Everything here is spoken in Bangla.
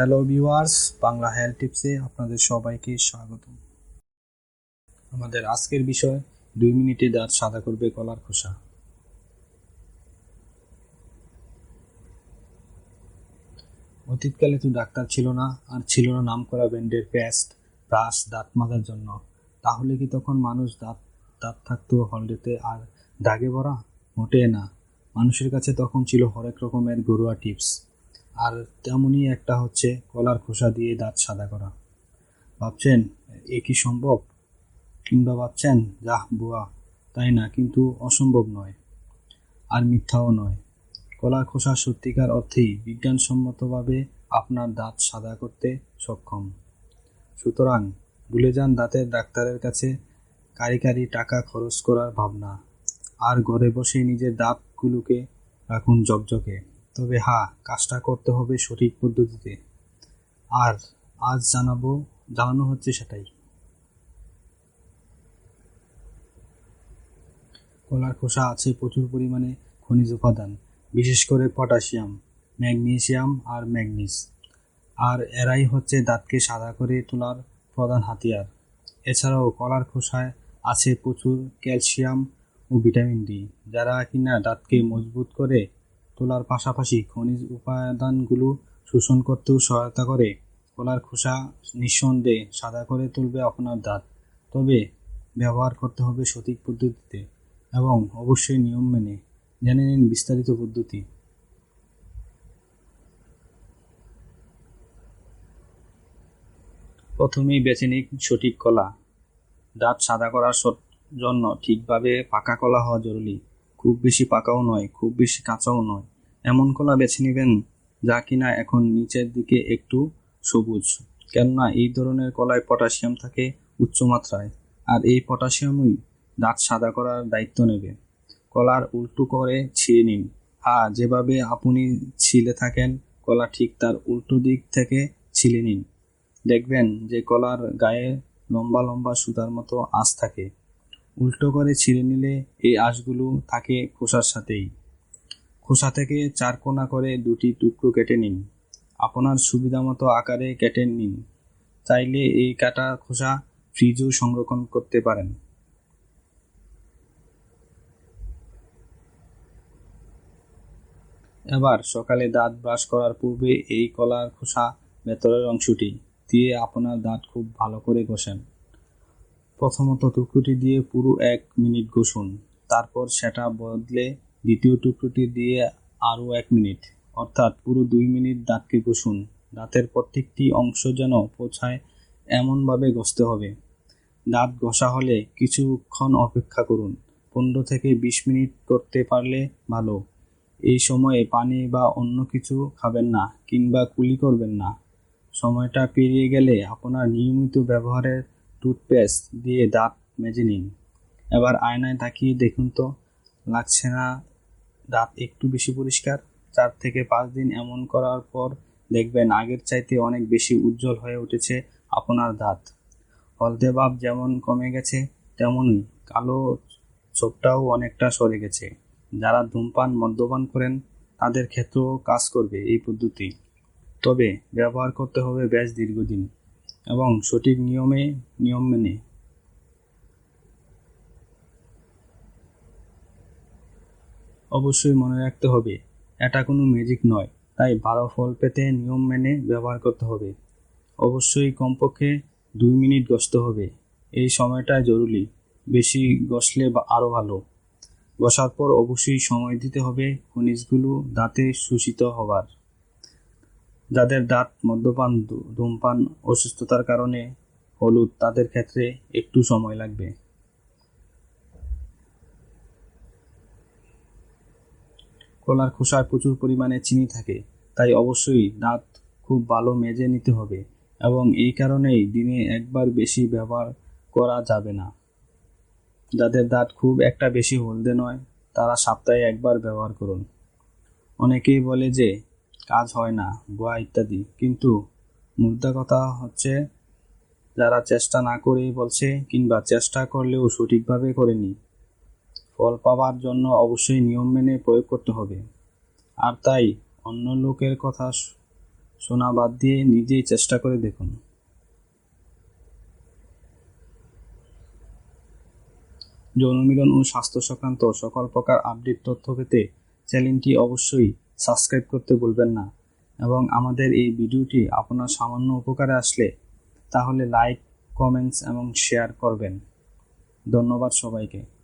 হ্যালো ভিউয়ার্স বাংলা হেলথ টিপসে আপনাদের সবাইকে স্বাগত আমাদের আজকের বিষয়, দুই মিনিটে দাঁত সাদা করবে কলার খোসা। অতীতকালে তো ডাক্তার ছিল না, আর ছিল না নামকরা ব্র্যান্ডের পেস্ট, ব্রাশ, দাঁত মাজার জন্য। তাহলে কি তখন মানুষ দাঁত দাঁত থাকতো হলডেতে আর দাগে ভরা? মোটে না। মানুষের কাছে তখন ছিল হরেক রকমের ঘরোয়া টিপস। আর তেমনই একটা হচ্ছে কলার খোসা দিয়ে দাঁত সাদা করা। ভাবছেন, এ কি সম্ভব? কিংবা ভাবছেন, যাহ, বুয়া, তাই না? কিন্তু অসম্ভব নয় আর মিথ্যাও নয়। কলার খোসা সত্যিকার অর্থেই বিজ্ঞানসম্মতভাবে আপনার দাঁত সাদা করতে সক্ষম। সুতরাং ভুলে যান দাঁতের ডাক্তারের কাছে কারি কারি টাকা খরচ করার ভাবনা। আর ঘরে বসে নিজের দাঁতগুলোকে রাখুন জকজকে। তবে হ্যাঁ কাজটা করতে হবে সঠিক পদ্ধতিতে। আর আজ জানাব, জানানো হচ্ছে সেটাই। কলার খোসা আছে প্রচুর পরিমাণে, খনিজ উপাদান, বিশেষ করে পটাশিয়াম ম্যাগনেসিয়াম আর ম্যাগনিস আর এরাই হচ্ছে দাঁতকে সাদা করে তোলার প্রধান হাতিয়ার। এছাড়াও কলার খোসায় আছে প্রচুর ক্যালসিয়াম ও ভিটামিন ডি, যারা কিনা দাঁতকে মজবুত করে তোলার পাশাপাশি খনিজ উপাদানগুলো শোষণ করতেও সহায়তা করে। কলার খোসা নিঃসন্দেহে সাদা করে তুলবে আপনার দাঁত। তবে ব্যবহার করতে হবে সঠিক পদ্ধতিতে এবং অবশ্যই নিয়ম মেনে। জেনে নিন বিস্তারিত পদ্ধতি। প্রথমেই বেছে নিন সঠিক কলা। দাঁত সাদা করার জন্য ঠিকভাবে পাকা কলা হওয়া জরুরি। খুব বেশি পাকাও নয়, খুব বেশি কাঁচাও নয়। এমন কলা বেছে নেবেন যা কিনা এখন নিচের দিকে একটু সবুজ। কেননা এই ধরনের কলায় পটাশিয়াম থাকে উচ্চ মাত্রায়, আর এই পটাশিয়ামই দাঁত সাদা করার দায়িত্ব নেবে। কলার উল্টো করে ছিঁড়ে নিন। হ্যাঁ যেভাবে আপনি ছিলে থাকেন, কলা ঠিক তার উল্টো দিক থেকে ছিলে নিন। দেখবেন যে কলার গায়ে লম্বা লম্বা সুতার মতো আঁশ থাকে। উল্টো করে ছিঁড়ে নিলে এই আঁশগুলো থাকে খোসার সাথেই। খোসা থেকে চার কোনা করে দুটি টুকরো কেটে নিন। আপনার সুবিধা মতো আকারে কেটে নিন। চাইলে এই কাটা খোসা ফ্রিজেও সংরক্ষণ করতে পারেন। এবার সকালে দাঁত ব্রাশ করার পূর্বে এই কলার খোসা ভেতরের অংশটি দিয়ে আপনার দাঁত খুব ভালো করে ঘষেন। প্রথমত টুকরোটি দিয়ে পুরো এক মিনিট ঘষুন। তারপর সেটা বদলে দ্বিতীয় টুকরোটি দিয়ে আরও এক মিনিট। অর্থাৎ পুরো দুই মিনিট দাঁতকে ঘষুন। দাঁতের প্রত্যেকটি অংশ যেন পৌঁছায় এমনভাবে ঘষতে হবে। দাঁত ঘষা হলে কিছুক্ষণ অপেক্ষা করুন। পনেরো থেকে বিশ মিনিট করতে পারলে ভালো। এই সময়ে পানি বা অন্য কিছু খাবেন না কিংবা কুলি করবেন না। সময়টা পেরিয়ে গেলে আপনার নিয়মিত ব্যবহারের টুথপেস্ট দিয়ে দাঁত মেজে নিন। এবার আয়নায় তাকিয়ে দেখুন তো, লাগছে না দাঁত একটু বেশি পরিষ্কার? চার থেকে পাঁচ দিন এমন করার পর দেখবেন আগের চাইতে অনেক বেশি উজ্জ্বল হয়ে উঠেছে আপনার দাঁত। হলদে ভাব যেমন কমে গেছে, তেমনই কালো ছোপটাও অনেকটা সরে গেছে। যারা ধূমপান মদ্যপান করেন, তাদের ক্ষেত্রেও কাজ করবে এই পদ্ধতি। তবে ব্যবহার করতে হবে বেশ দীর্ঘদিন। এবং সঠিক নিয়মে, নিয়ম মেনে। অবশ্যই মনে রাখতে হবে, এটা কোনো ম্যাজিক নয়, তাই ভালো ফল পেতে নিয়ম মেনে ব্যবহার করতে হবে। অবশ্যই কমপক্ষে দুই মিনিট গসতে হবে, এই সময়টা জরুরি, বেশি গসলে আরও ভালো। বসার পর অবশ্যই সময় দিতে হবে, খনিজগুলো দাঁতে শোষিত হবার যাদের দাঁত, মদ্যপান ধূমপান, অসুস্থতার কারণে হলুদ, তাদের ক্ষেত্রে একটু সময় লাগবে। কলার খোসায় প্রচুর পরিমাণে চিনি থাকে, তাই অবশ্যই দাঁত খুব ভালো মেজে নিতে হবে এবং এই কারণেই দিনে একবার বেশি ব্যবহার করা যাবে না। যাদের দাঁত খুব একটা বেশি হলদে নয়, তারা সপ্তাহে একবার ব্যবহার করুন। অনেকেই বলে যে কাজ হয় না বোয়া ইত্যাদি। কিন্তু মুদ্রা কথা হচ্ছে, যারা চেষ্টা না করেই বলছে কিংবা চেষ্টা করলেও সঠিকভাবে করেনি, ফল পাওয়ার জন্য অবশ্যই নিয়ম মেনে প্রয়োগ করতে হবে। আর তাই অন্য লোকের কথা শোনা বাদ দিয়ে নিজেই চেষ্টা করে দেখুন। যৌনমিলন ও স্বাস্থ্য সংক্রান্ত সকল প্রকার আপডেট তথ্য পেতে চ্যানেলটি অবশ্যই সাবস্ক্রাইব করতে ভুলবেন না। এবং আমাদের এই ভিডিওটি আপনার সামান্য উপকারে আসলে তাহলে লাইক, কমেন্টস এবং শেয়ার করবেন। ধন্যবাদ সবাইকে।